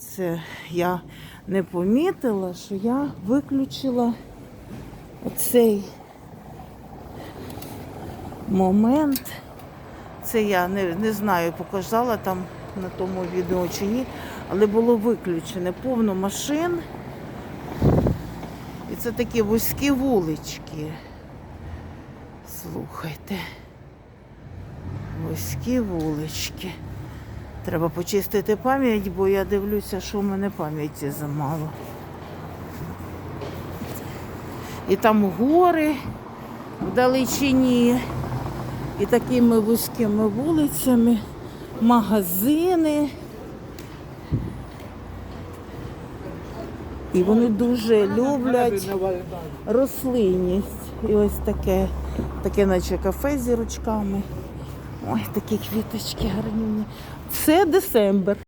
Це я не помітила, що я виключила оцей момент. Це я не, не знаю, показала там на тому відео чи ні, але було виключене повно машин. І це такі вузькі вулички. Слухайте. Вузькі вулички. Треба почистити пам'ять, бо я дивлюся, що в мене пам'яті замало. І там гори вдалечині, і такими вузькими вулицями, магазини. І вони дуже люблять рослинність. І ось таке, таке наче кафе з зірочками. Ой, такі квіточки гарні. Це десембр.